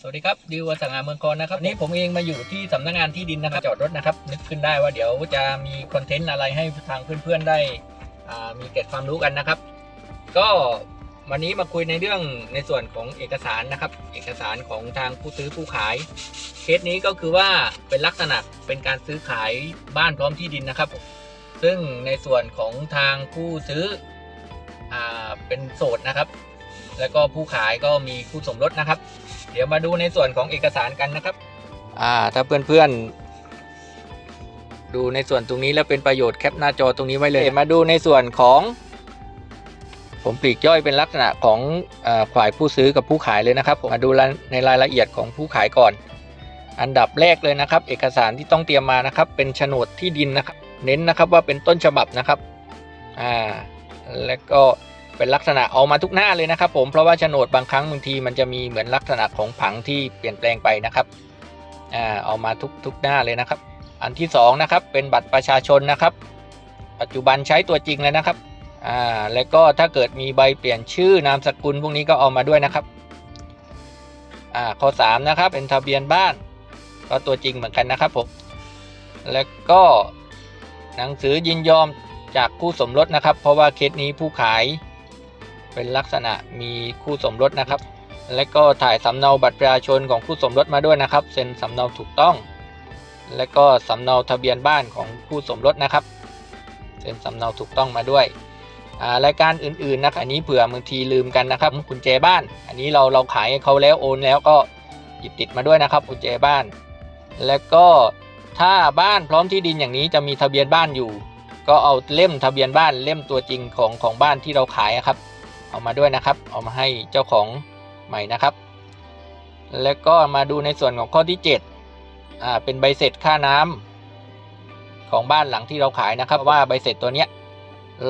สวัสดีครับดิวอสังหาเมืองกรนะครับวันนี้ผมเองมาอยู่ที่สำนักงานที่ดินนะครับจอดรถนะครับ นึกขึ้นได้ว่าเดี๋ยวจะมีคอนเทนต์อะไรให้ทางเพื่อนๆได้มีเก็บความรู้กันนะครับ ก็วันนี้มาคุยในเรื่องในส่วนของเอกสารนะครับ เอกสารของทางผู้ซื้อผู้ขาย เคสนี้ก็คือว่าเป็นลักษณะเป็นการซื้อขายบ้านพร้อมที่ดินนะครับ ซึ่งในส่วนของทางผู้ซื้ออเป็นโสดนะครับ แล้วก็ผู้ขายก็มีคู่สมรสนะครับ ดี๋ยวมาดูในส่วนของเอกสารกันนะครับ อ่า ถ้าเพื่อนๆ ดูในส่วนตรงนี้แล้วเป็นประโยชน์แคปหน้าจอตรงนี้ไว้เลย มาดูในส่วนของผมปลีกย่อยเป็นลักษณะของเออฝ่ายผู้ซื้อกับผู้ขายเลยนะครับผมมาดูในรายละเอียดของผู้ขายก่อน อันดับแรกเลยนะครับ เอกสารที่ต้องเตรียมมานะครับ เป็นโฉนดที่ดินนะครับ เน้นนะครับว่าเป็นต้นฉบับนะครับ อ่า แล้วก็ เป็นลักษณะเอามาทุกหน้าเลยนะครับผมเพราะว่าโฉนดบางครั้งบางทีมันจะมีเหมือนลักษณะของผังที่เปลี่ยนแปลงไปนะครับอ่าเอามาทุกทุกหน้าเลยนะครับ อันที่สองนะครับเป็นบัตรประชาชนนะครับ ปัจจุบันใช้ตัวจริงเลยนะครับอ่าแล้วก็ถ้าเกิดมีใบเปลี่ยนชื่อนามสกุลพวกนี้ก็เอามาด้วยนะครับอ่าข้อสามนะครับเป็นทะเบียนบ้าน ก็ตัวจริงเหมือนกันนะครับผมแล้วก็หนังสือยินยอมจากคู่สมรสนะครับ เพราะว่าเคสนี้ผู้ขาย เป็นลักษณะมีคู่สมรสนะครับ และก็ถ่ายสำเนาบัตรประชาชนของคู่สมรสมาด้วยนะครับ เซ็นสำเนาถูกต้อง และก็สำเนาทะเบียนบ้านของคู่สมรสนะครับ เซ็นสำเนาถูกต้องมาด้วยรายการอื่นๆนะครับอันนี้เผื่อบางทีลืมกันนะครับกุญแจบ้าน อันนี้เราเราขายเขาแล้วโอนแล้วก็หยิบติดมาด้วยนะครับกุญแจบ้าน และก็ถ้าบ้านพร้อมที่ดินอย่างนี้จะมีทะเบียนบ้านอยู่ ก็เอาเล่มทะเบียนบ้านเล่มตัวจริงของของบ้านที่เราขายครับ อามาด้วยนะครับ เอามาให้เจ้าของใหม่นะครับ แล้วก็มาดูในส่วนของข้อที่7อ่าเป็นใบเสร็จค่าน้ำของบ้านหลังที่เราขายนะครับ ว่าใบเสร็จตัวเนี้ย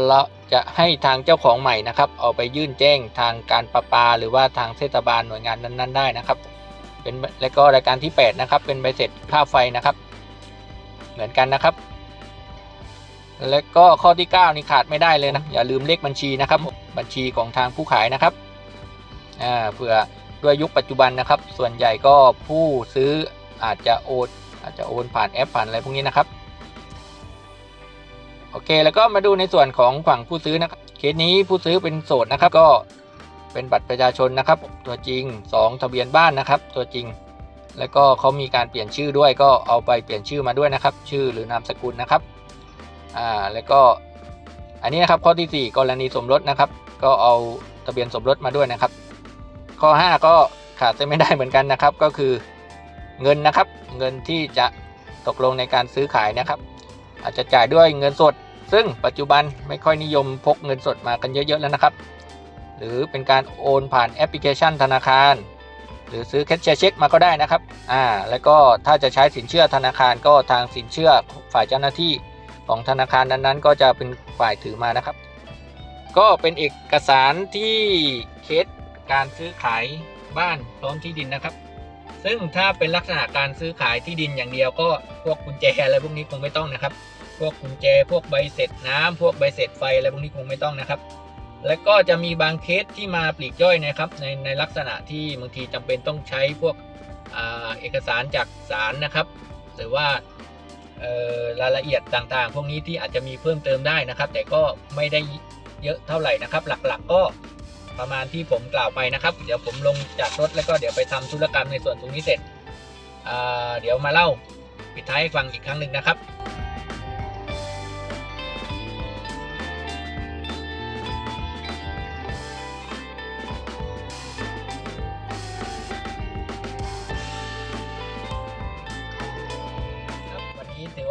เราจะให้ทางเจ้าของใหม่นะครับ เอาไปยื่นแจ้งทางการประปา หรือว่าทางเทศบาลหน่วยงานนั้น ๆ ได้นะครับเป็นแล้วก็รายการที่ 8 นะครับ เป็นใบเสร็จค่าไฟนะครับ เหมือนกันนะครับ แล้วก็ข้อที่ 9 นี่ขาดไม่ได้เลยนะ อย่าลืมเลขบัญชีนะครับ บัญชีของทางผู้ขายนะครับเผื่อด้วยยุคปัจจุบันนะครับ ส่วนใหญ่ก็ผู้ซื้ออาจจะโอนอาจจะโอนผ่านแอปผ่านอะไรพวกนี้นะครับโอเคแล้วก็มาดูในส่วนของฝั่งผู้ซื้อนะครับเคสนี้ผู้ซื้อเป็นโสดนะครับก็เป็นบัตรประชาชนนะครับ ตัวจริง 2 ทะเบียนบ้านนะครับ ตัวจริง แล้วก็เขามีการเปลี่ยนชื่อด้วยก็เอาไปเปลี่ยนชื่อมาด้วยนะครับ ชื่อหรือนามสกุลนะครับอ่าแล้วก็ อันนี้นะครับข้อที่ 4 กรณีสมรสนะครับ ก็เอาทะเบียนสมรสมาด้วยนะครับ ข้อ 5 ก็ขาดเส้นไม่ได้เหมือนกันนะครับ ก็คือเงินนะครับ เงินที่จะตกลงในการซื้อขายนะครับ อาจจะจ่ายด้วยเงินสด ซึ่งปัจจุบันไม่ค่อยนิยมพกเงินสดมากันเยอะๆแล้วนะครับ หรือเป็นการโอนผ่านแอปพลิเคชันธนาคาร หรือซื้อแคชเชียร์เช็คมาก็ได้นะครับอ่าแล้วก็ถ้าจะใช้สินเชื่อธนาคารก็ทางสินเชื่อฝ่ายเจ้าหน้าที่ ของธนาคารนั้นๆ ก็จะเป็นฝ่ายถือมานะครับ ก็เป็นเอกสารที่เคสการซื้อขายบ้านพร้อมที่ดินนะครับ ซึ่งถ้าเป็นลักษณะการซื้อขายที่ดินอย่างเดียวก็พวกกุญแจอะไรพวกนี้คงไม่ต้องนะครับ พวกกุญแจพวกใบเสร็จน้ำพวกใบเสร็จไฟอะไรพวกนี้คงไม่ต้องนะครับ แล้วก็จะมีบางเคสที่มาปลีกย่อยนะครับ ในในลักษณะที่บางทีจำเป็นต้องใช้พวกอเอกสารจากศาลนะครับ หรือว่า รายละเอียดต่างๆ พวกนี้ที่อาจจะมีเพิ่มเติมได้นะครับ แต่ก็ไม่ได้เยอะเท่าไหร่นะครับ หลักๆก็ประมาณที่ผมกล่าวไปนะครับ เดี๋ยวผมลงจากรถแล้วก็เดี๋ยวไปทำธุรกรรมในส่วนตรงนี้เสร็จเดี๋ยวมาเล่าปิดท้ายให้ฟังอีกครั้งหนึ่งนะครับ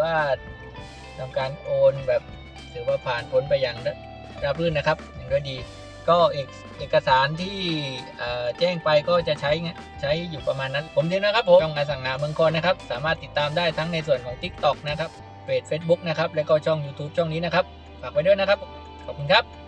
ว่าทำการโอนแบบถือว่าผ่านพ้นไปอย่างราบรื่นนะครับ อย่างด้วยดี ก็เอกเอกสารที่แจ้งไปก็จะใช้ใช้อยู่ประมาณนั้น ผมเดียวนะครับผมช่องอสั่งงานเมืองคอนนะครับ สามารถติดตามได้ทั้งในส่วนของ TikTok นะครับเพจ Facebook นะครับ และก็ช่อง YouTube ช่องนี้นะครับ ฝากไว้ด้วยนะครับ ขอบคุณครับ